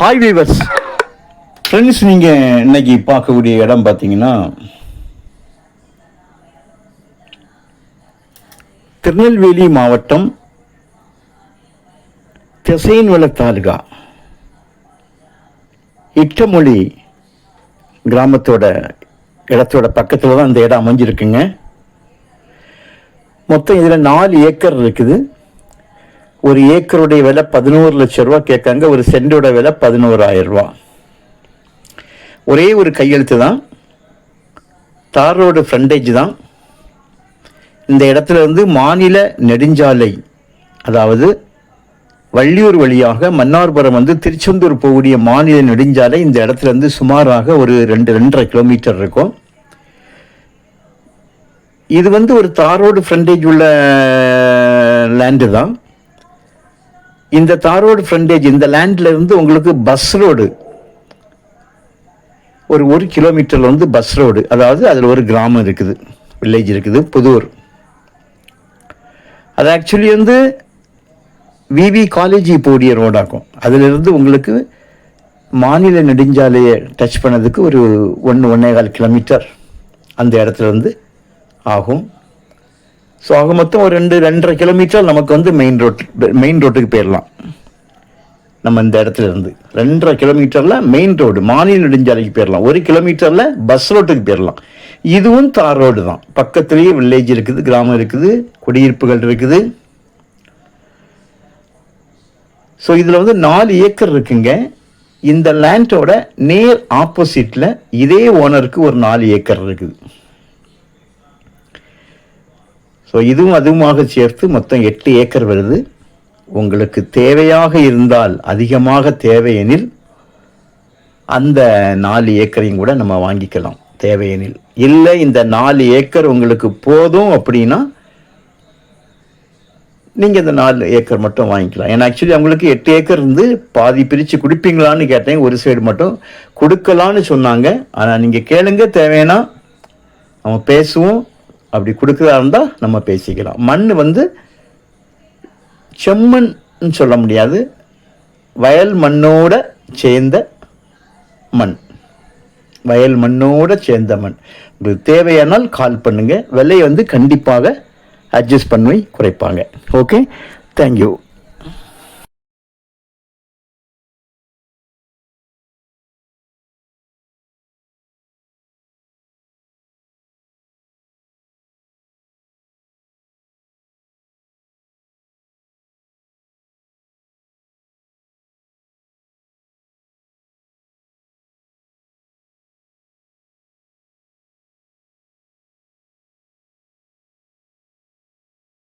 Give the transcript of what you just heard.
Hi viewers friends நீங்கள் இன்னைக்கு பார்க்கக்கூடிய இடம் பார்த்தீங்கன்னா திருநெல்வேலி மாவட்டம் திசைன்வள தாலுகா இட்டமொழி கிராமத்தோட இடத்தோட பக்கத்தில் தான் இந்த இடம் அமைஞ்சிருக்குங்க. மொத்தம் இதில் நாலு ஏக்கர் இருக்குது. ஒரு ஏக்கருடைய விலை பதினோரு லட்சம் ரூபா கேட்காங்க ஒரு சென்டோட விலை பதினோராயிரம் ரூபா. ஒரே ஒரு கையெழுத்து தான். தார் ரோடு ஃப்ரண்டேஜ் தான். இந்த இடத்துல வந்து மாநில நெடுஞ்சாலை அதாவது வள்ளியூர் வழியாக மன்னார்புரம் வந்து திருச்செந்தூர் போகக்கூடிய மாநில நெடுஞ்சாலை இந்த இடத்துல இருந்து சுமாராக ஒரு ரெண்டு ரெண்டரை கிலோமீட்டர் இருக்கும். இது வந்து ஒரு தார் ரோடு ஃப்ரண்டேஜ் உள்ள லேண்டு தான். இந்த தார் ரோடு ஃப்ரண்டேஜ் இந்த லேண்ட்ல இருந்து உங்களுக்கு பஸ் ரோடு ஒரு ஒரு கிலோமீட்டர்ல வந்து பஸ் ரோடு அதாவது அதில் ஒரு கிராமம் இருக்குது வில்லேஜ் இருக்குது புதூர். அது ஆக்சுவலி வந்து விவி காலேஜ் போடிய ரோடாக்கும் அதிலிருந்து உங்களுக்கு மாநில நெடுஞ்சாலையை டச் பண்ணதுக்கு ஒரு ஒன்று ஒன்றே கால் கிலோமீட்டர் அந்த இடத்துல இருந்து ஆகும். ஸோ ஆக மொத்தம் ஒரு ரெண்டு ரெண்டரை கிலோமீட்டர் நமக்கு வந்து மெயின் ரோட் மெயின் ரோட்டுக்கு போயிடலாம் நம்ம இந்த இடத்துல இருந்து ரெண்டரை கிலோமீட்டரில் மெயின் ரோடு மாநில நெடுஞ்சாலைக்கு போயிடலாம் ஒரு கிலோமீட்டரில் பஸ் ரோட்டுக்கு போயிடலாம் இதுவும் தார் ரோடு தான். பக்கத்துலேயே வில்லேஜ் இருக்குது கிராமம் இருக்குது குடியிருப்புகள் இருக்குது. ஸோ இதில் வந்து நாலு ஏக்கர் இருக்குங்க. இந்த லேண்டோட நேர் ஆப்போசிட்டில் இதே ஓனருக்கு ஒரு நாலு ஏக்கர் இருக்குது. ஸோ இதுவும் அதுவுமாக சேர்த்து மொத்தம் எட்டு ஏக்கர் வருது. உங்களுக்கு தேவையாக இருந்தால் அதிகமாக தேவையெனில் அந்த நாலு ஏக்கரையும் கூட நம்ம வாங்கிக்கலாம் தேவையெனில் இல்லை இந்த நாலு ஏக்கர் உங்களுக்கு போதும் அப்படின்னா நீங்கள் இந்த நாலு ஏக்கர் மட்டும் வாங்கிக்கலாம். ஏன்னா ஆக்சுவலி அவங்களுக்கு எட்டு ஏக்கர் இருந்து பாதி பிரித்து கொடுப்பீங்களான்னு கேட்டேன். ஒரு சைடு மட்டும் கொடுக்கலான்னு சொன்னாங்க. ஆனால் நீங்கள் கேளுங்க தேவைன்னா அவன் பேசுவோம். அப்படி கொடுக்குறதா இருந்தால் நம்ம பேசிக்கலாம். மண் வந்து செம்மண் சொல்ல முடியாது. வயல் மண்ணோட சேர்ந்த மண். வயல் மண்ணோட சேர்ந்த மண். உங்களுக்கு தேவையானால் கால் பண்ணுங்கள் விலையை வந்து கண்டிப்பாக அட்ஜஸ்ட் பண்ணி குறைப்பாங்க. Okay thank you